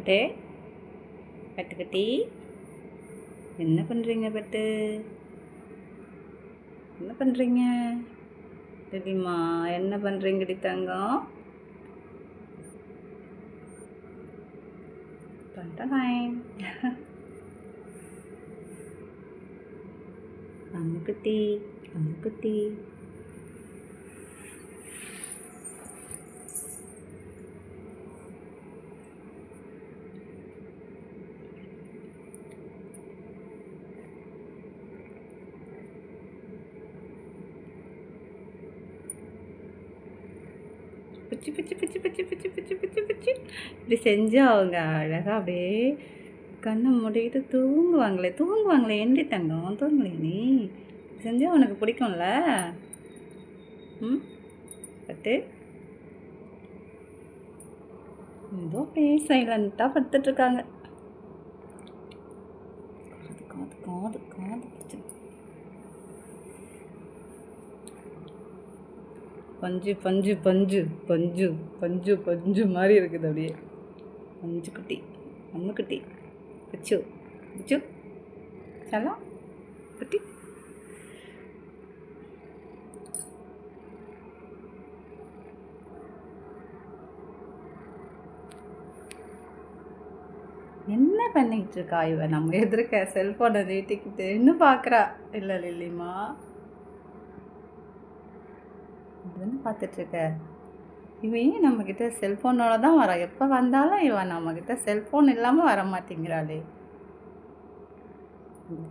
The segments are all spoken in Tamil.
பட்டு. பட்டுக்குட்டி என்ன பண்ணுறீங்க பட்டு? என்ன பண்ணுறீங்க தெரியுமா என்ன பண்ணுறீங்கடி தங்கம்? பண்ணுறேன் அம்முக்குட்டி அம்முக்குட்டி பிச்சு பிச்சு பிச்சு பிச்சு பிச்சு பிச்சு பிச்சு பிச்சு. இப்படி செஞ்சு அவங்க அழகாக அப்படியே கண்ணை மூடிக்கிட்டு தூங்குவாங்களே தூங்குவாங்களே. ஏண்டி தங்கம்? தூங்கலே நீ? செஞ்சால் உனக்கு பிடிக்கும்ல? ம்? பட்டு. ஏதோ அப்படியே சைலண்ட்டாக படுத்துட்ருக்காங்க காது காது காது காது பிடிச்சி பஞ்சு பஞ்சு பஞ்சு பஞ்சு பஞ்சு பஞ்சு மாதிரி இருக்குது அப்படியே. பஞ்சு குட்டி அம்மு குட்டி பிச்சு பிச்சு சலம் குட்டி. என்ன பண்ணிக்கிட்டு இருக்கா இவன் நம்ம எதிர்க்க செல்ஃபோனை நீட்டிக்கிட்டு இன்னும் பார்க்குறா இல்லை லில்லிமா பார்த்துட்ருக்க. இவன் ஏன் நம்மக்கிட்ட செல்ஃபோனோட தான் வர? எப்போ வந்தாலும் இவன் நம்மக்கிட்ட செல்ஃபோன் இல்லாமல் வர மாட்டேங்கிறாளே.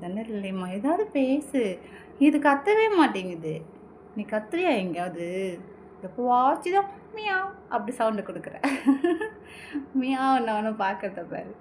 தானே இல்லைம்மா? ஏதாவது பேசு. இது கத்தவே மாட்டேங்குது. நீ கத்துறியா எங்கேயாவது? எப்போ வாட்சி தான் மியா அப்படி சவுண்டு கொடுக்குற. மியா ஒன்று ஒன்று பார்க்கறத பாரு.